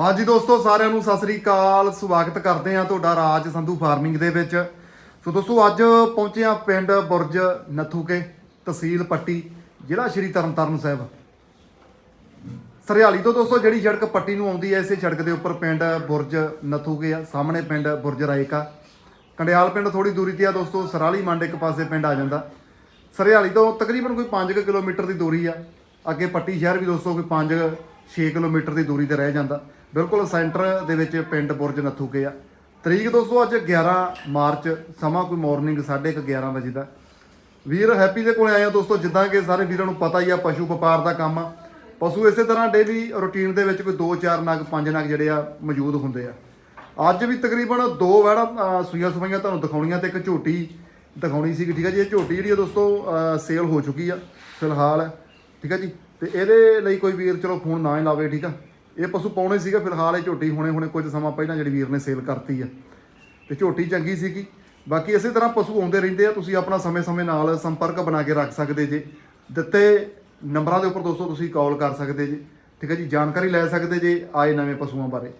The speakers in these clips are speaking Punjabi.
ਹਾਂਜੀ ਦੋਸਤੋ, ਸਾਰਿਆਂ ਨੂੰ ਸਤਿ ਸ੍ਰੀ ਅਕਾਲ। ਸਵਾਗਤ ਕਰਦੇ ਹਾਂ ਤੁਹਾਡਾ ਰਾਜ ਸੰਧੂ ਫਾਰਮਿੰਗ ਦੇ ਵਿੱਚ। ਸੋ ਦੋਸਤੋ, ਅੱਜ ਪਹੁੰਚੇ ਆ ਪਿੰਡ ਬੁਰਜ ਨਥੂਕੇ ਤਹਿਸੀਲ ਪੱਟੀ, ਜ਼ਿਲ੍ਹਾ ਸ਼੍ਰੀ ਤਰਨਤਾਰਨ ਸਾਹਿਬ। ਸਰਿਆਲੀ ਤੋਂ ਦੋਸਤੋ, ਜਿਹੜੀ ਸੜਕ ਪੱਟੀ ਨੂੰ ਆਉਂਦੀ ਹੈ, ਇਸੇ ਸੜਕ ਦੇ ਉੱਪਰ ਪਿੰਡ ਬੁਰਜ ਨਥੂਕੇ ਆ। ਸਾਹਮਣੇ ਪਿੰਡ ਬੁਰਜ ਰਾਏਕਾ। ਕੰਡਿਆਲ ਪਿੰਡ ਥੋੜੀ ਦੂਰੀ ਤੇ ਆ ਦੋਸਤੋ ਸਰਾਲੀ ਮੰਡ ਇੱਕ ਪਾਸੇ ਪਿੰਡ ਆ ਜਾਂਦਾ। ਸਰਿਆਲੀ ਤੋਂ ਤਕਰੀਬਨ ਕੋਈ 5 ਕਿਲੋਮੀਟਰ ਦੀ ਦੂਰੀ ਆ। ਅੱਗੇ ਪੱਟੀ ਸ਼ਹਿਰ ਵੀ ਦੋਸਤੋ, ਕੋਈ 5 6 ਕਿਲੋਮੀਟਰ ਦੀ ਦੂਰੀ ਤੇ ਰਹਿ ਜਾਂਦਾ। ਬਿਲਕੁਲ ਸੈਂਟਰ ਦੇ ਵਿੱਚ ਪਿੰਡ ਬੁਰਜ ਨਥੂਕੇ ਆ। ਤਰੀਕ ਦੋਸਤੋ, ਅੱਜ 11 ਮਾਰਚ, ਸਮਾਂ ਕੋਈ ਮਾਰਨਿੰਗ 11:30 ਵਜੇ ਦਾ ਵੀਰ ਹੈਪੀ ਦੇ ਕੋਲੇ ਆਏ ਆ ਦੋਸਤੋ, ਜਿੱਦਾਂ ਕਿ ਸਾਰੇ ਵੀਰਾਂ ਨੂੰ ਪਤਾ ਹੀ ਆ, ਪਸ਼ੂ ਵਪਾਰ ਦਾ ਕੰਮ ਆ। ਪਸ਼ੂ ਇਸੇ ਤਰ੍ਹਾਂ ਡੇਲੀ ਰੁਟੀਨ ਦੇ ਵਿੱਚ ਕੋਈ 2-4 ਨਗ 5 ਨਗ ਜਿਹੜੇ ਆ, ਮੌਜੂਦ ਹੁੰਦੇ ਆ। ਅੱਜ ਵੀ ਤਕਰੀਬਨ ਦੋ ਵੜਾ ਸੂਈਆਂ ਸਵਾਈਆਂ ਤੁਹਾਨੂੰ ਦਿਖਾਉਣੀਆਂ ਤੇ ਇੱਕ ਝੋਟੀ ਦਿਖਾਉਣੀ ਸੀ, ਠੀਕ ਹੈ ਜੀ। ਇਹ ਝੋਟੀ ਜਿਹੜੀ ਆ ਦੋਸਤੋ ਸੇਲ ਹੋ ਚੁੱਕੀ ਆ, ਫਿਲਹਾਲ, ਠੀਕ ਹੈ ਜੀ। ਤੇ ਇਹਦੇ ਲਈ ਕੋਈ ਵੀਰ, ਚਲੋ ਫੋਨ ਨਾ ਹੀ ਲਾਵੇ, ਠੀਕ ਆ। ਇਹ ਪਸ਼ੂ ਪਾਉਣੇ ਸੀਗਾ ਫਿਲਹਾਲ ਇਹ ਝੋਟੀ ਹੁਣੇ ਹੁਣੇ ਕੁਝ ਸਮਾਂ ਪਹਿਲਾਂ ਜਿਹੜੀ ਵੀਰ ਨੇ ਸੇਲ ਕਰਤੀ ਆ। ਤੇ ਝੋਟੀ ਚੰਗੀ ਸੀਗੀ। ਬਾਕੀ ਇਸੇ ਤਰ੍ਹਾਂ ਪਸ਼ੂ ਆਉਂਦੇ ਰਹਿੰਦੇ ਆ ਤੁਸੀਂ ਆਪਣਾ ਸਮੇਂ-ਸਮੇਂ ਨਾਲ ਸੰਪਰਕ ਬਣਾ ਕੇ ਰੱਖ ਸਕਦੇ ਜੇ। ਦਿੱਤੇ ਨੰਬਰਾਂ ਦੇ ਉੱਪਰ ਦੋਸਤੋ ਤੁਸੀਂ ਕਾਲ ਕਰ ਸਕਦੇ ਜੇ। ਠੀਕ ਹੈ ਜੀ ਜਾਣਕਾਰੀ ਲੈ ਸਕਦੇ ਜੇ ਆਏ ਨਵੇਂ ਪਸ਼ੂਆਂ ਬਾਰੇ।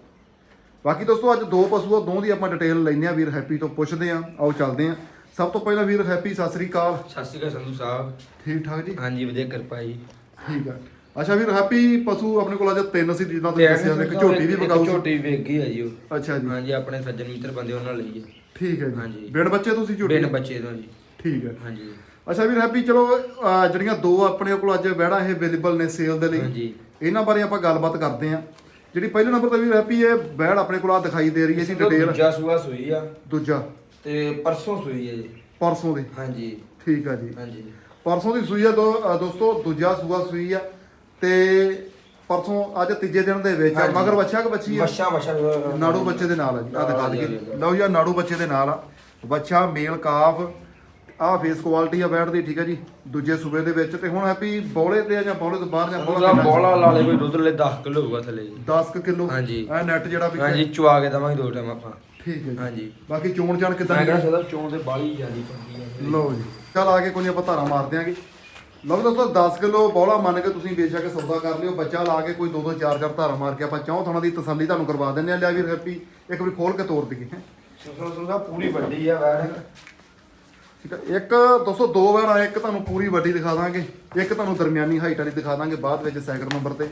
ਬਾਕੀ ਦੋਸਤੋ ਅੱਜ ਦੋ ਪਸ਼ੂ ਆ ਦੋ ਦੀ ਆਪਾਂ ਡਿਟੇਲ ਲੈਂਦੇ ਆ ਵੀਰ ਹੈਪੀ ਤੋਂ ਪੁੱਛਦੇ ਆ ਆਓ ਚੱਲਦੇ ਆ ਸਭ ਤੋਂ ਪਹਿਲਾਂ ਵੀਰ ਹੈਪੀ ਸਤਿ ਸ੍ਰੀ ਅਕਾਲ। ਸਤਿ ਸ਼੍ਰੀ ਅਕਾਲ ਸੰਧੂ ਸਾਹਿਬ। ਠੀਕ ਠਾਕ ਜੀ? ਹਾਂਜੀ ਵਧੀਆ ਕਿਰਪਾ ਜੀ। ਠੀਕ ਆ। ਅੱਛਾ ਵੀਰ ਹੈਪੀ ਪਸ਼ੂ ਆਪਣੇ ਕੋਲ ਅੱਜ ਤਿੰਨ ਸੀ ਜਿੱਦਾਂ ਤੁਸੀਂ ਦੱਸਿਆ ਸੀ, ਇੱਕ ਝੋਟੀ ਵੀ ਵਿਕਾਊ ਸੀ। ਝੋਟੀ ਵੇਗੀ ਆ ਜੀ ਉਹ। ਅੱਛਾ ਜੀ। ਹਾਂਜੀ ਆਪਣੇ ਸੱਜਣ ਮਿੱਤਰ ਬੰਦੇ ਉਹਨਾਂ ਲਈ ਹੈ ਠੀਕ ਹੈ ਜੀ। ਹਾਂਜੀ। ਬੱਚੇ ਤੁਸੀਂ ਝੋਟੀ? ਬਿਨ ਬੱਚੇ ਤੋਂ ਜੀ। ਠੀਕ ਹੈ। ਹਾਂਜੀ। ਅੱਛਾ ਵੀਰ ਹੈਪੀ ਚਲੋ ਜਿਹੜੀਆਂ ਦੋ ਆਪਣੇ ਕੋਲ ਅੱਜ ਵਹਿੜਾ ਇਹ ਅਵੇਲੇਬਲ ਨੇ ਸੇਲ ਦੇ ਲਈ ਹਾਂਜੀ। ਇਹਨਾਂ ਬਾਰੇ ਆਪਾਂ ਗੱਲਬਾਤ ਕਰਦੇ ਹਾਂ। ਜਿਹੜੀ ਪਹਿਲੇ ਨੰਬਰ ਤੇ ਵੀਰ ਹੈਪੀ ਇਹ ਵਹਿੜ ਆਪਣੇ ਕੋਲ ਆ ਦਿਖਾਈ ਦੇ ਰਹੀ ਹੈ ਜੀ ਡਿਟੇਲ ਦੂਜਾ ਸੂਆ ਸੂਈ ਆ। ਦੂਜਾ। ਤੇ ਪਰਸੋਂ ਸੂਈ ਹੈ ਜੀ। ਪਰਸੋਂ ਦੀ। ਹਾਂਜੀ। ਠੀਕ ਆ ਜੀ। ਹਾਂਜੀ। ਪਰਸੋਂ ਦੀ ਸੂਈ ਆ ਦੋਸਤੋ ਦੂਜਾ ਸੂਆ ਸੂਈ ਆ। ਤੇ ਪਰਸੋਂ ਅੱਜ ਤੀਜੇ ਦਿਨ ਦੇ ਵਿੱਚ ਆ। ਹਾਂਜੀ। ਮਗਰ ਬੱਚਾ ਕਿ ਬੱਚੀ ਆ? ਵਸ਼ਾ ਵਸ਼ਾ ਨਾੜੂ ਬੱਚੇ ਦੇ ਨਾਲ ਆ ਜੀ ਆ ਦਿਖਾ ਦਈਏ। ਲਓ ਜੀ ਆ ਨਾੜੂ ਬੱਚੇ ਦੇ ਨਾਲ ਆ। ਬੱਚਾ ਮੇਲ ਕਾਫ ਆ ਫੇਸ ਕੁਆਲਿਟੀ ਆ ਬੈਠ ਦੀ ਠੀਕ ਆ ਜੀ। ਦੂਜੇ ਸੂਬੇ ਦੇ ਵਿੱਚ ਤੇ ਹੁਣ ਹੈਪੀ ਬੋਲੇ ਤੇ ਆ ਜਾਂ ਬੋਲੇ ਤੋਂ ਬਾਹਰ ਜਾਂ ਉਹਦਾ ਬੋਲਾ ਲਾ ਲੈ ਕੋਈ ਦੁੱਧ ਲੈ 10 ਕਿਲੋ ਹੋਊਗਾ ਥੱਲੇ ਜੀ। 10 ਕਿਲੋ? ਹਾਂਜੀ। ਇਹ ਨੈਟ ਜਿਹੜਾ ਵੀ ਹਾਂਜੀ ਚੁਆ ਕੇ ਦਵਾਂਗੇ ਦੋ ਟਾਈਮ ਆਪਾਂ। ਠੀਕ ਹੈ ਜੀ। ਹਾਂਜੀ। ਬਾਕੀ ਚੋਣ ਜਾਣ ਕਿਦਾਂ ਮੈਂ ਕਹਿੰਦਾ ਸਦਾ ਚੋਂ ਦੇ ਬਾਲੀ ਜਾਂਦੀ ਪੰਦੀ ਆ ਲਓ ਜੀ। ਚੱਲ ਆ ਕੇ ਕੋਈ ਨੀ ਆਪਾਂ ਧਾਰਾ ਮਾਰ ਦਿਆਂਗੇ। ਲਓ ਵੀ ਦੋਸਤੋ 10 ਕਿਲੋ ਬੌਲਾ ਮੰਨ ਕੇ ਤੁਸੀਂ ਬੇਸ਼ੱਕ ਸੌਦਾ ਕਰ ਲਿਓ। ਬੱਚਾ ਲਾ ਕੇ ਕੋਈ ਦੋ ਦੋ ਚਾਰ ਚਾਰ ਧਾਰਾ ਮਾਰ ਕੇ ਆਪਾਂ ਚੌਂ ਥਾਣਾ ਦੀ ਤਸੱਲੀ ਤੁਹਾਨੂੰ ਕਰਵਾ ਦਿੰਦੇ ਆ ਲਿਆ ਵੀਰ ਹੈਪੀ ਇੱਕ ਵਾਰੀ ਖੋਲ ਕੇ ਤੋੜ ਦਈਏ। ਸੁਸੋ ਸੁਸਾ ਪੂਰੀ ਵੱਡੀ ਆ ਵੈੜ ਠੀਕ ਹੈ ਇੱਕ ਦੋਸਤੋ ਦੋ ਵਾਰ ਆ ਇੱਕ ਤੁਹਾਨੂੰ ਪੂਰੀ ਵੱਡੀ ਦਿਖਾ ਦਾਂਗੇ। ਇੱਕ ਤੁਹਾਨੂੰ ਦਰਮਿਆਨੀ ਹਾਈਟ ਵਾਲੀ ਦਿਖਾ ਦਾਂਗੇ ਬਾਅਦ ਵਿੱਚ ਸੈਕਿੰਡ ਨੰਬਰ ਤੇ।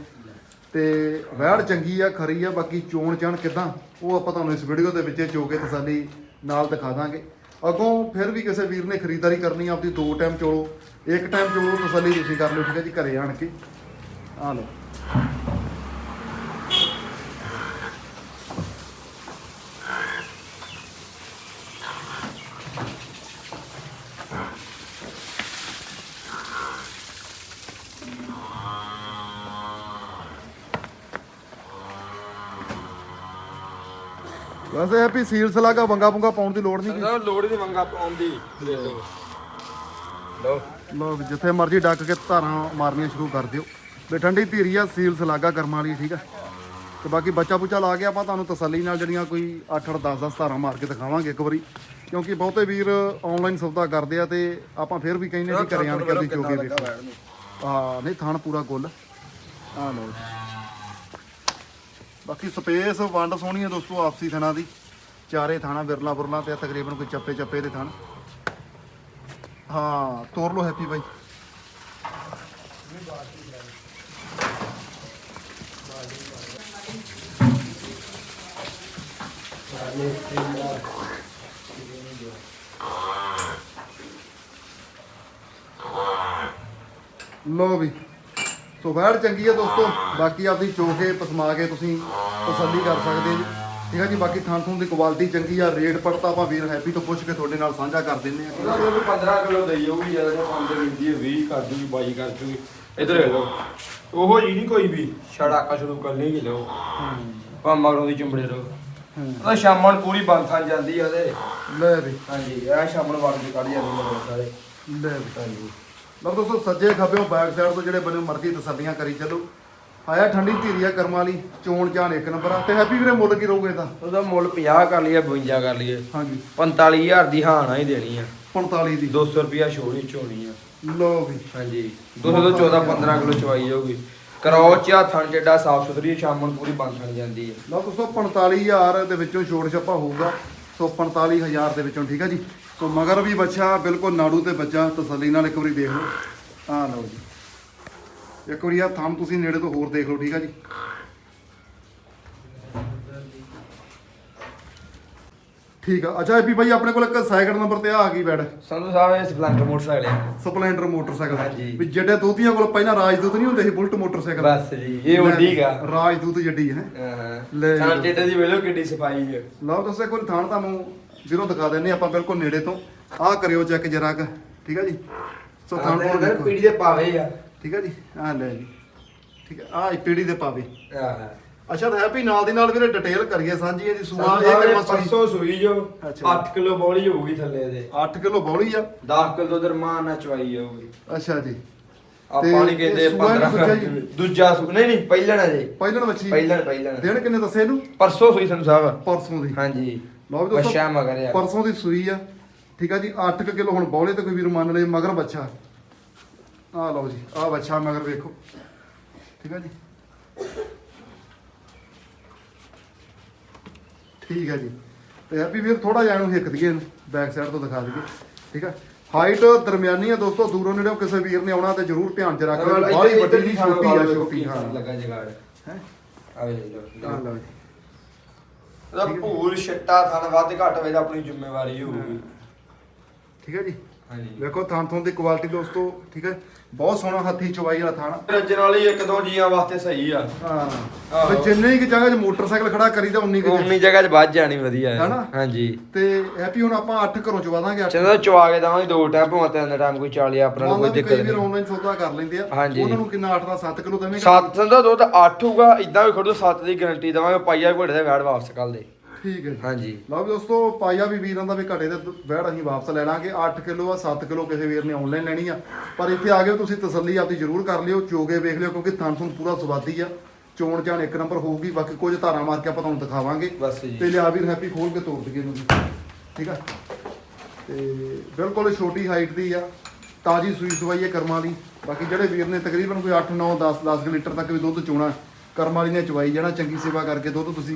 ਤੇ ਵੈੜ ਚੰਗੀ ਆ ਖਰੀ ਆ ਬਾਕੀ ਚੋਣ ਚਾਣ ਕਿਦਾਂ ਉਹ ਆਪਾਂ ਤੁਹਾਨੂੰ ਇਸ ਵੀਡੀਓ ਦੇ ਵਿੱਚ ਚੋ ਕੇ ਤਸੱਲੀ ਨਾਲ ਦਿਖਾ ਦਾਂਗੇ। ਅੱਗੋਂ ਫਿਰ ਵੀ ਕਿਸੇ ਵੀਰ ਨੇ ਖਰੀਦਦਾਰੀ ਕਰਨੀ ਆ, ਆਪਦੀ ਦੋ ਟਾਈਮ ਚੋਲੋ। ਇੱਕ ਟਾਈਮ ਚੋਲੋ ਤਸੱਲੀ ਤੁਸੀਂ ਕਰ ਲਿਓ, ਠੀਕ ਹੈ ਜੀ, ਘਰੇ ਆਣ ਕੇ। ਆ ਲਓ। ਵੈਸੇ ਹੈਪੀ ਸੀਲ ਸਲਾਗਾ ਬੰਗਾ ਬੰਗਾ ਪਾਉਣ ਦੀ ਲੋੜ ਨਹੀਂ ਸੰਦਾ ਲੋੜ ਦੀ ਮੰਗਾ ਆਉਂਦੀ। ਲੋ ਲਓ ਵੀ ਜਿੱਥੇ ਮਰਜ਼ੀ ਡੱਕ ਕੇ ਧਾਰਾਂ ਮਾਰਨੀਆਂ ਸ਼ੁਰੂ ਕਰ ਦਿਓ। ਵੀ ਠੰਡੀ ਧੀਰੀ ਆ ਸੀਲ ਸਲਾਗਾ ਕਰਮਾਂ ਵਾਲੀ ਠੀਕ ਆ? ਤੇ ਬਾਕੀ ਬੱਚਾ ਬੁੱਚਾ ਲਾ ਕੇ ਆਪਾਂ ਤੁਹਾਨੂੰ ਤਸੱਲੀ ਨਾਲ ਜਿਹੜੀਆਂ ਕੋਈ 8-8 10-10 ਧਾਰਾਂ ਮਾਰ ਕੇ ਦਿਖਾਵਾਂਗੇ ਇੱਕ ਵਾਰੀ। ਕਿਉਂਕਿ ਬਹੁਤੇ ਵੀਰ ਆਨਲਾਈਨ ਸੌਦਾ ਕਰਦੇ ਆ ਤੇ ਆਪਾਂ ਫਿਰ ਵੀ ਕਹਿੰਦੇ ਜੀ ਘਰੇ ਆਣ ਕੇ ਵੇਖੋ। ਹਾਂ ਨਹੀਂ ਥਣ ਪੂਰਾ ਗੁੱਲ। ਆ ਲਓ। ਬਾਕੀ ਸਪੇਸ ਵੰਡ ਸੋਹਣੀ ਹੈ ਦੋਸਤੋ, ਆਪਸੀ ਥਣਾ ਦੀ। ਚਾਰੇ ਥਾਣਾ, ਵਿਰਲਾ ਬੁਰਲਾ ਤੇ ਤਕਰੀਬਨ ਕੋਈ ਚੱਪੇ ਚੱਪੇ ਦੇ ਥਣ। ਹਾਂ, ਤੋਰ ਲੋ ਹੈਪੀ ਬਾਈ। ਲੋ ਵੀ। ਸੋ ਵੈੜ ਚੰਗੀ ਹੈ ਦੋਸਤੋ। ਬਾਕੀ ਆਪਦੀ ਚੋਕੇ ਪਸਮਾ ਕੇ ਤੁਸੀਂ ਤਸੱਲੀ ਕਰ ਸਕਦੇ ਜੀ। ਠੀਕ ਹੈ ਜੀ ਬਾਕੀ ਥਾਂ ਥੂੰ ਦੀ ਕੁਆਲਿਟੀ ਚੰਗੀ ਆ ਰੇਟ ਪੜਤਾ ਆਪਾਂ ਵੀਰ ਹੈਪੀ ਤੋਂ ਪੁੱਛ ਕੇ ਤੁਹਾਡੇ ਨਾਲ ਸਾਂਝਾ ਕਰ ਦਿੰਦੇ ਆ। ਉਹਨਾਂ ਕੋਲ 15 ਕਿਲੋ ਦਈ ਹੋਊਗੀ ਜ਼ਿਆਦਾ ਜੇ ਪੰਜ ਦਿੰਦੀ ਹੈ 20 ਕਰ ਦੂਗੀ 22 ਕਰ ਦੂਗੀ। ਇਧਰ ਲੈ ਲਓ। ਉਹੋ ਜੀ ਨਹੀਂ ਕੋਈ ਵੀ। ਛੜਾਕਾ ਸ਼ੁਰੂ ਕਰ ਲਈ ਲਓ। ਪਾ ਮਗਰੋਂ ਦੀ ਚੁੰਬੜੇ ਲਓ ਹਾਂ। ਉਹਦਾ ਸ਼ਾਮਾਂ ਨੂੰ ਪੂਰੀ ਬੰਦ ਥਾਂ ਜਾਂਦੀ ਆ ਉਹਦੇ। ਲੈ ਵੀ। ਹਾਂਜੀ ਇਹ ਸ਼ਾਮਾਂ ਨੂੰ ਵੜ ਕੇ ਕੱਢ ਜਾਂਦੀ ਮਗਰ ਸਾਰੇ। ਲੈ ਵੀ। ਹਾਂਜੀ। ਲਓ ਦੋਸਤੋ ਸੱਜੇ ਖੱਬਿਓ ਬੈਕ ਸਾਈਡ ਤੋਂ ਜਿਹੜੇ ਬਣੇ ਮਰਜ਼ੀ ਤਸੱਲੀਆਂ ਕਰੀ ਚੱਲੋ। ਆਇਆ ਠੰਡੀ ਧੀਰੀ ਆ ਕਰਮਾਂ ਵਾਲੀ ਚੋਣ ਚਾਣ ਇੱਕ ਨੰਬਰ ਆ। ਤੇ ਹੈਪੀ ਵੀਰੇ ਮੁੱਲ ਕੀ ਰਹੂਗਾ ਇਹਦਾ? ਉਹਦਾ ਮੁੱਲ 50 ਕਰ ਲਈਏ 52 ਕਰ ਲਈਏ। ਹਾਂਜੀ। 45000 ਦੀ ਹਾਨਾ ਹੀ ਦੇਣੀ ਆ। 45 ਦੀ। 200 ਰੁਪਿਆ ਛੋੜੀ ਝੋਣੀ ਆ। ਲਓ ਵੀ। ਹਾਂਜੀ। 200 ਤੋਂ 14 15 ਕਿਲੋ ਚਵਾਈ ਜਾਊਗੀ। ਕਰੋਚ ਆ ਥਣ ਚੱਡਾ ਸਾਫ਼ ਸੁਥਰੀ ਸ਼ਾਮ ਨੂੰ ਪੂਰੀ ਬਣ ਥਣ ਜਾਂਦੀ ਹੈ ਲਓ ਦੋਸਤੋ 45000 ਦੇ ਵਿੱਚੋਂ ਛੋੜ ਛੱਪਾ ਹੋਊਗਾ। ਸੋ 45000 ਦੇ ਵਿੱਚੋਂ ਠੀਕ ਆ ਜੀ? ਸੋ ਮਗਰ ਵੀ ਬੱਚਾ ਬਿਲਕੁਲ ਨਾੜੂ ਤੇ ਬੱਚਾ ਤਸੱਲੀ ਨਾਲ ਇੱਕ ਵਾਰੀ ਦੇਖ ਲਓ। ਆਹ ਲਓ ਜੀ। ਇੱਕ ਵਾਰੀ ਆ ਥੰਮ ਤੁਸੀਂ ਨੇੜੇ ਤੋਂ ਹੋਰ ਦੇਖ ਲਓ ਠੀਕ ਆ ਜੀ? ਠੀਕ ਆ। ਅੱਛਾ ਵੀ ਭਾਈ ਆਪਣੇ ਕੋਲ ਇੱਕ ਸਾਈਕਲ ਨੰਬਰ ਤੇ ਆ ਆ ਗਈ ਬੈਡ। ਸੰਧੂ ਸਾਹਿਬ ਇਹ ਸਪਲੈਂਡਰ ਮੋਟਰਸਾਈਕਲ ਆ ਸਪਲੈਂਡਰ ਮੋਟਰਸਾਈਕਲ। ਹਾਂਜੀ। ਵੀ ਜਿਹੜੇ ਦੋਤੀਆਂ ਕੋਲ ਪਹਿਲਾਂ ਰਾਜਦੂਤ ਨਹੀਂ ਹੁੰਦੇ ਸੀ ਬੁਲਟ ਮੋਟਰਸਾਈਕਲ। ਬਸ ਜੀ ਇਹ ਉੱਡੀ ਗਾ ਰਾਜਦੂਤ ਜੱਡੀ ਹੈ। ਲੈ ਹਾਂ ਥਣ ਚੱਡੇ ਦੀ ਵੇਲੋ ਕਿੱਡੀ ਸਫ਼ਾਈ ਹੈ। ਲਓ ਦੱਸੇ ਕੋਈ ਥਾਣ ਤੁਹਾਨੂੰ ਵੀਰੋ ਦਿਖਾ ਦਿੰਨੇ ਆਪਾਂ ਬਿਲਕੁਲ ਨੇੜੇ ਤੋਂ। ਆਹ ਕਰਿਓ ਚੈੱਕ ਜਰਾ ਕੁ ਠੀਕ ਆ ਜੀ? ਸੋ ਤੋਂ ਅੰਦਰ ਦੇਖੋ। ਪੀੜੀ ਦੇ ਪਾਵੇ ਆ। ਠੀਕ ਆ ਜੀ? ਆਹ ਲੈ ਜੀ। ਠੀਕ ਆ ਆਹ ਪੀੜੀ ਦੇ ਪਾਵੇ। ਆਹ ਅੱਛਾ ਤਾਂ ਹੈਪੀ ਨਾਲ ਦੀ ਨਾਲ ਵੀਰੇ ਡਿਟੇਲ ਕਰੀਏ ਸਾਂਝੀ ਇਹਦੀ ਸੂਆ ਇਹ ਸੂਈ ਪਰਸੋਂ ਸੂਈ ਜੋ ਅੱਛਾ। 8 ਕਿਲੋ ਬੋਲੀ ਹੋਊਗੀ ਥੱਲੇ ਦੇ 8 ਕਿਲੋ ਬੌਲੀ ਆ। 10 ਕਿਲੋ ਦਰਮਾਨ ਨਾਲ ਚਵਾਈ ਜਾਊਗੀ। ਅੱਛਾ ਜੀ। ਨਹੀਂ ਤੇ ਕਹਿੰਦੇ ਇਹ ਸੂਆ ਨੀ 15 ਦੂਜਾ ਸੂ ਨਹੀਂ ਨਹੀਂ ਪਹਿਲਣ ਹੈ ਜੀ। ਪਹਿਲਣ ਵੱਛੀ। ਪਹਿਲਣ ਪਹਿਲਣ। ਦਿਨ ਕਿੰਨੇ ਦੱਸੇ ਇਹਨੂੰ? ਪਰਸੋਂ ਸੂਈ ਸੰਧੂ ਸਾਹਿਬ ਪਰਸੋਂ ਦੀ। ਹਾਂਜੀ। ਲਓ ਵੀ ਬੱਚਾ ਦੋਸਤੋ ਮਗਰ ਆ ਪਰਸੋਂ ਦੀ ਸੂਈ ਆ। ਠੀਕ ਆ ਜੀ 8 ਕਿਲੋ ਹੁਣ ਬੌਲੇ ਤੇ ਕੋਈ ਵੀਰ ਮੰਨ ਲਏ ਮਗਰ ਬੱਚਾ। ਆਹ ਲਓ ਜੀ ਆਹ ਬੱਚਾ ਮਗਰ ਵੇਖੋ। ਠੀਕ ਆ ਜੀ। ਠੀਕ ਆ ਜੀ। ਤੇ ਹੈਪੀ ਵੀਰ ਥੋੜਾ ਜਿਹਾ ਇਹਨੂੰ ਹਿੱਕ ਦਈਏ ਬੈਕ ਸਾਈਡ ਤੋਂ ਦਿਖਾ ਦਈਏ। ਠੀਕ ਆ। ਹਾਈਟ ਦਰਮਿਆਨੀ ਆ ਦੋਸਤੋ ਦੂਰੋਂ ਨੇੜੋਂ ਕਿਸੇ ਵੀਰ ਨੇ ਆਉਣਾ ਤੇ ਜ਼ਰੂਰ ਧਿਆਨ ਚ ਰੱਖ ਲਿਓ। ਬਾਹਲੀ ਵੱਡੀ ਨਹੀਂ ਛੋਟੀ ਆ ਛੋਟੀ ਹਾਂ। ਲੱਗਾ ਜਗਾੜ। ਹੈ? ਲੋ ਲਓ ਜੀ। ਉਹਦਾ ਭੂਲ ਛਿੱਟਾ ਥਣ ਵੱਧ ਘੱਟ ਹੋਵੇ ਤਾਂ ਆਪਣੀ ਜ਼ਿੰਮੇਵਾਰੀ ਹੋਊਗੀ। ਠੀਕ ਹੈ ਜੀ। ਹਾਂਜੀ। ਵੇਖੋ ਥਾਂ ਥੋਂ ਦੀ ਕੁਆਲਿਟੀ ਦੋਸਤੋ ਠੀਕ ਹੈ? ਬਹੁਤ ਸੋਹਣਾ ਹੱਥੀ ਚਵਾਈ ਵਾਲਾ ਥਾਣਾ। ਰੱਜਣ ਵਾਲੀ ਇੱਕ ਦੋ ਜੀਆਂ ਵਾਸਤੇ ਸਹੀ ਆ। ਹਾਂ। ਤੇ ਜਿੰਨੇ ਕਿ ਜਗ੍ਹਾ 'ਚ ਮੋਟਰਸਾਈਕਲ ਖੜਾ ਕਰੀਦਾ ਉਨੀ ਕਿ ਉਨੀ ਜਗ੍ਹਾ 'ਚ ਵੱਜ ਜਾਣੀ ਵਧੀਆ ਹੈ? ਹਾਂਜੀ। ਤੇ ਹੈਪੀ ਹੁਣ ਆਪਾਂ 8 ਘਰੋਂ ਚਵਾ ਦਾਂਗੇ 8 ਚੰਗਾ ਚਵਾ ਕੇ ਦਵਾਂਗੇ ਦੋ ਟਾਈਮ ਭਾਵੇਂ ਤਿੰਨ ਟਾਈਮ ਕੋਈ ਚਾਲੀ ਆਪਣਾ ਕੋਈ ਦਿੱਕਤ ਕਈ ਵੀਰ ਨਹੀਂ। ਆਨਲਾਈਨ ਸੌਦਾ ਕਰ ਲੈਂਦੇ ਆ। ਉਹਨਾਂ ਨੂੰ ਕਿੰਨਾ 8 ਦਾ 7 ਕਿਲੋ ਦੇਵੇਂਗੇ? ਸੱਤ ਦਾ ਦੁੱਧ 8 ਹੋਊਗਾ ਇਦਾਂ ਵੀ ਖੜੋ 7 ਦੀ ਗਾਰੰਟੀ ਦਵਾਂਗੇ ਪਾਈਆ ਘੋੜੇ ਦਾ ਵੈੜ ਵਾਪਸ ਕੱਲ ਦੇ। ਠੀਕ ਹੈ ਜੀ। ਹਾਂਜੀ। ਲਓ ਵੀ ਦੋਸਤੋ ਪਾਇਆ ਵੀ ਵੀਰਾਂ ਦਾ ਵੀ ਘਟੇ ਦੇ ਬੈੜ ਅਸੀਂ ਵਾਪਸ ਲੈ ਲਾਂਗੇ। 8 ਕਿਲੋ ਆ 7 ਕਿਲੋ ਕਿਸੇ ਵੀਰ ਨੇ ਆਨਲਾਈਨ ਲੈਣੀ ਆ। ਪਰ ਇੱਥੇ ਆ ਕੇ ਤੁਸੀਂ ਤਸੱਲੀ ਆਪਦੀ ਜ਼ਰੂਰ ਕਰ ਲਿਓ ਚੋਗੇ ਵੇਖ ਲਿਓ ਕਿਉਂਕਿ ਥਣ ਥਣ ਪੂਰਾ ਸਵਾਦੀ ਆ। ਚੋਣ ਚਾਣ ਇੱਕ ਨੰਬਰ ਹੋਊਗੀ ਬਾਕੀ ਕੁਝ ਧਾਰਾਂ ਮਾਰ ਕੇ ਆਪਾਂ ਤੁਹਾਨੂੰ ਦਿਖਾਵਾਂਗੇ। ਬਸ ਜੀ। ਤੇ ਲਿਆ ਵੀਰ ਹੈਪੀ ਖੋਲ ਕੇ ਤੋੜ ਦਈਏ ਜੀ। ਠੀਕ ਆ? ਤੇ ਬਿਲਕੁਲ ਛੋਟੀ ਹਾਈਟ ਦੀ ਆ ਤਾਜੀ ਸੂਈ ਸਵਾਈ ਹੈ ਕਰਮਾਂ ਵਾਲੀ ਬਾਕੀ ਜਿਹੜੇ ਵੀਰ ਨੇ ਤਕਰੀਬਨ ਕੋਈ 8 9 10 10 ਲੀਟਰ ਤੱਕ ਵੀ ਦੁੱਧ ਚੋਣਾ ਕਰਮਾਂ ਵਾਲੀ ਨੇ ਚਵਾਈ ਜਾਣਾ ਚੰਗੀ ਸੇਵਾ ਕਰਕੇ ਦੁੱਧ ਤੁਸੀਂ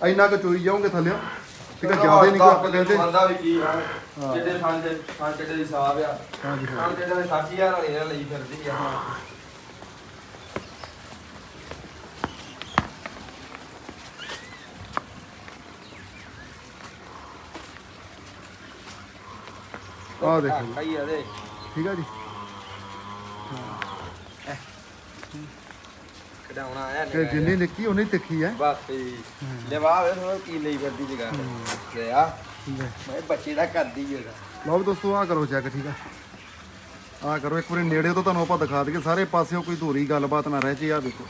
ਇੰਨਾ ਕੁ ਚੋਈ ਜਾਓਗੇ ਥੱਲੇ। ਠੀਕ ਆ ਜ਼ਿਆਦਾ ਨਹੀਂ ਕੋਈ ਆਪਾਂ ਕਹਿੰਦੇ। ਬੰਦਾ ਵੀ ਕੀ ਆ। ਹਾਂ। ਜਿਹੜੇ ਸੰਜ ਸੰਜ ਦੇ ਹਿਸਾਬ ਆ। ਹਾਂਜੀ ਹਾਂ ਸੰਜ ਦੇ 60000 ਵਾਲੀ ਨਾਲ ਲਈ ਫਿਰਦੀ ਆ। ਦੇਖੋ। ਜੀ। ਆ ਦੇ ਠੀਕ ਆ ਜੀ। ਆਇਆ ਤੇ ਜਿੰਨੀ ਨਿੱਕੀ ਉਨੀ ਤਿੱਖੀ ਹੈ। ਬਸ ਜੀ। ਲਵਾ ਵੇ ਥੋੜਾ ਕੀ ਲਈ ਫਿਰਦੀ ਜਗਾ ਤੇ? ਆ। ਹੈ ਮੈਂ ਬੱਚੇ ਦਾ ਕਰਦੀ ਜਗਾ ਲਓ ਵੀ ਦੋਸਤੋ ਆ ਕਰੋ ਚੈੱਕ ਠੀਕ ਆ? ਆ ਕਰੋ ਇੱਕ ਵਾਰੀ ਨੇੜੇ ਤੋਂ ਤੁਹਾਨੂੰ ਆਪਾਂ ਦਿਖਾ ਦਈਏ। ਸਾਰੇ ਪਾਸਿਓਂ ਕੋਈ ਧੂਰੀ ਗੱਲਬਾਤ ਨਾ ਰਹਿ ਜੇ ਆ ਦੇਖੋ।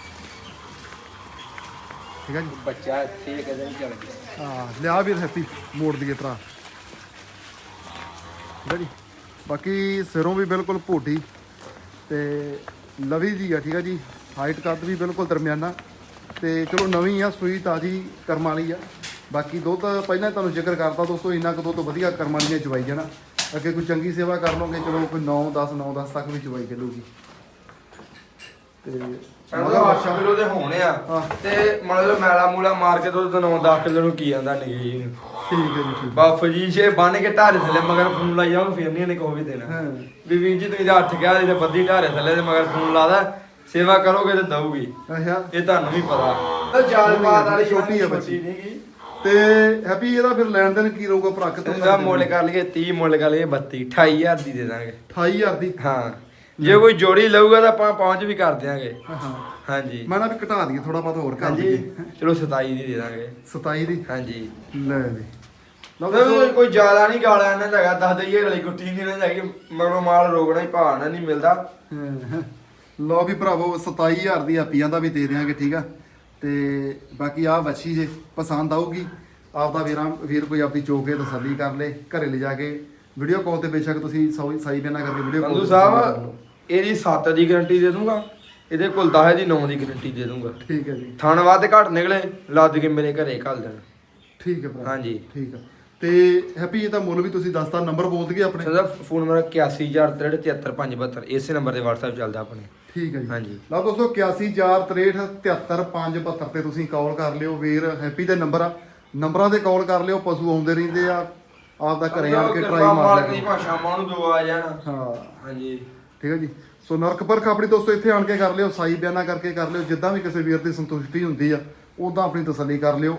ਠੀਕ ਆ ਜੀ? ਬੱਚਾ ਇੱਥੇ ਕਦੇ ਨਹੀਂ ਚੱਲ ਗਿਆ। ਆ ਲਿਆ ਵੀਰ ਹੈਪੀ ਮੋੜ ਠੀਕ ਆ ਜੀ। ਬਾਕੀ ਸਿਰੋਂ ਵੀ ਬਿਲਕੁਲ ਭੋਟੀ ਤੇ ਲਵੀ ਜੀ ਆ ਠੀਕ ਆ ਜੀ? ਹਾਈਟ ਕੱਦ ਵੀ ਬਿਲਕੁਲ ਦਰਮਿਆਨਾ। ਤੇ ਚਲੋ ਨਵੀਂ ਆ ਸੂਈ ਤਾਜੀ ਕਰਮਾਂ ਵਾਲੀ ਆ। ਬਾਕੀ ਦੁੱਧ ਪਹਿਲਾਂ ਤੁਹਾਨੂੰ ਜ਼ਿਕਰ ਕਰਤਾ ਦੋਸਤੋ ਇੰਨਾ ਕੁ ਦੁੱਧ ਵਧੀਆ ਕਰਮਾਂ ਵਾਲੀਆਂ ਚਵਾਈ ਜਾਣਾ। ਅੱਗੇ ਕੋਈ ਚੰਗੀ ਸੇਵਾ ਕਰ ਲਓਗੇ ਚਲੋ ਕੋਈ 9 10 9 10 ਤੱਕ ਵੀ ਚਵਾਈ ਚੱਲੂਗੀ। ਤੇ ਮਗਰ 8 ਕਿਲੋ ਦੇ ਹੋਣੇ ਆ। ਤੇ ਮਤਲਬ ਮੈਲਾ ਮੂਲਾ ਮਾਰ ਕੇ ਦੁੱਧ 9-10 ਕਿਲੋ ਨੂੰ ਕੀ ਆਂਦਾ ਨਿਗੀ ਜੀ ਠੀਕ ਹੈ ਜੀ ਠੀਕ ਬਾ ਫਜੀਸ਼ੇ ਬੰਨ ਕੇ ਢਾਰੇ ਥੱਲੇ ਮਗਰ ਫੋਨ ਲਾਈ ਜਾਓ ਫਿਰ ਨਹੀਂ ਇਹਨੇ ਕੋਈ ਵੀ ਦੇਣਾ। ਹਾਂ। ਵੀ ਵੀਰ ਜੀ ਤੁਸੀਂ ਤਾਂ ਹੱਥ ਕਿਹਾ ਤੇ ਬੱਦੀ ਢਾਰੇ ਥੱਲੇ ਤੇ ਮਗਰ ਫੋਨ ਲਾਦਾ ਸੇਵਾ ਕਰੋਗੇ ਤੇ ਦਊਗੀ। ਅੱਛਾ। ਇਹ ਤੁਹਾਨੂੰ ਵੀ ਪਤਾ। ਤਾਂ ਜਾਲ ਪਾਤ ਵਾਲੀ ਛੋਟੀ ਆ ਬੱਚੀ। ਤੇ ਹੈਪੀ ਇਹਦਾ ਫਿਰ ਲੈਣ ਦੇਣ ਕੀ ਰਹੂਗਾ ਭਰਾ ਕਿਤੋਂ ਇਹਦਾ ਮੁੱਲ ਕਰ ਲਈਏ 30 ਮੁੱਲ ਕਰ ਲਈਏ 32 28000 ਦੀ ਦੇ ਦਾਂਗੇ। 28000 ਦੀ? ਹਾਂ। ਜੇ ਕੋਈ ਜੋੜੀ ਲਊਗਾ ਤਾਂ ਆਪਾਂ ਪਹੁੰਚ ਵੀ ਕਰ ਦਿਆਂਗੇ। ਹਾਂ ਹਾਂ। ਹਾਂਜੀ। ਮੈਂ ਨਾ ਵੀ ਘਟਾ ਦਈਏ ਥੋੜਾ ਬਹੁਤ ਹੋਰ ਕਰ ਹਾਂਜੀ। ਦਈਏ। ਚਲੋ 27 ਦੀ ਦੇ ਦਾਂਗੇ। 27 ਦੀ? ਹਾਂਜੀ। ਲੈ ਦੇ ਲਓ ਕੋਈ ਜ਼ਿਆਦਾ ਨਹੀਂ ਗਾਲਾ ਇਹਨਾਂ ਦਾ ਹੈਗਾ ਦੱਸ ਦਈਏ ਗਲੀ ਗੁੱਟੀ ਨਹੀਂ ਨਾ ਹੈਗੀ ਮਗਰੋਂ ਮਾਲ ਰੋਕਣਾ ਹੀ ਭਾਣਾ ਨਹੀਂ ਮਿਲਦਾ। ਹਾਂ, ਲਓ ਵੀ ਭਰਾਵੋ 27000 ਦੀ ਆਪੀਆਂ ਦਾ ਵੀ ਦੇ ਦਿਆਂਗੇ ਠੀਕ ਆ? ਤੇ ਬਾਕੀ ਆ ਵੱਛੀ ਜੇ ਪਸੰਦ ਆਊਗੀ ਆਪਦਾ ਵੀਰਾਂ ਵੀਰ ਕੋਈ ਆਪਦੀ ਚੋਕੇ ਤਸੱਲੀ ਕਰ ਲੇ ਘਰੇ ਲੈ ਜਾ ਕੇ। ਵੀਡੀਓ ਕਾਲ ਤੇ ਬੇਸ਼ੱਕ ਤੁਸੀਂ ਸੌ- ਸਾਈ ਬਿਨਾ ਕਰਕੇ ਵੀਡੀਓ ਕਾਲ ਸੰਧੂ ਸਾਹਿਬ ਇਹਦੀ 7 ਦੀ ਗਾਰੰਟੀ ਦੇ ਦੂੰਗਾ ਇਹਦੇ ਕੋਲ 10 ਦੀ 9 ਦੀ ਗਾਰੰਟੀ ਦੇ ਦੂੰਗਾ। ਠੀਕ ਹੈ ਜੀ। ਥਣ ਵੱਧ ਘੱਟ ਨਿਕਲੇ ਲੱਦ ਕੇ ਮੇਰੇ ਘਰੇ ਘੱਲ ਦੇਣ। ਠੀਕ ਹੈ ਭਰਾ। ਹਾਂਜੀ। ਠੀਕ ਆ। ਤੇ ਹੈਪੀ ਇਹ ਤਾਂ ਮੁੱਲ ਵੀ ਤੁਸੀਂ ਦੱਸਤਾ ਨੰਬਰ ਬੋਲ ਦਈਏ ਆਪਣੇ। ਸਦਾ ਫੋਨ ਨੰਬਰ 8143733572 ਇਸੇ ਨੰਬਰ ਤੇ WhatsApp ਚੱਲਦਾ ਆਪਣੇ। ਠੀਕ ਹੈ ਜੀ। ਹਾਂਜੀ। ਲਓ ਦੋਸਤੋ 8143373572 ਤੇ ਤੁਸੀਂ ਕਾਲ ਕਰ ਲਿਓ ਵੀਰ ਹੈਪੀ ਦੇ ਨੰਬਰ ਆ। ਨੰਬਰਾਂ ਤੇ ਕਾਲ ਕਰ ਲਿਓ ਪਸ਼ੂ ਆਉਂਦੇ ਰਹਿੰਦੇ ਆ ਆਪ ਦਾ ਘਰੇ ਆਣ ਕੇ ਟਰਾਈ ਮਾਰ ਦੀ ਲਿਓ ਭਾਸ਼ਾ ਮਾਂ ਨੂੰ ਦੋ ਆ ਜਾਣ। ਹਾਂ। ਹਾਂਜੀ। ਠੀਕ ਹੈ ਜੀ। ਸੋ ਨਰਕ ਪਰਖ ਆਪਣੀ ਦੋਸਤੋ ਇੱਥੇ ਆਣ ਕੇ ਕਰ ਲਿਓ ਸਾਈ ਬਿਆਨਾ ਕਰਕੇ ਕਰ ਲਿਓ ਜਿੱਦਾਂ ਵੀ ਕਿਸੇ ਵੀਰ ਦੀ ਸੰਤੁਸ਼ਟੀ ਹੁੰਦੀ ਆ ਉਦਾਂ ਆਪਣੀ ਤਸੱਲੀ ਕਰ ਲਿਓ।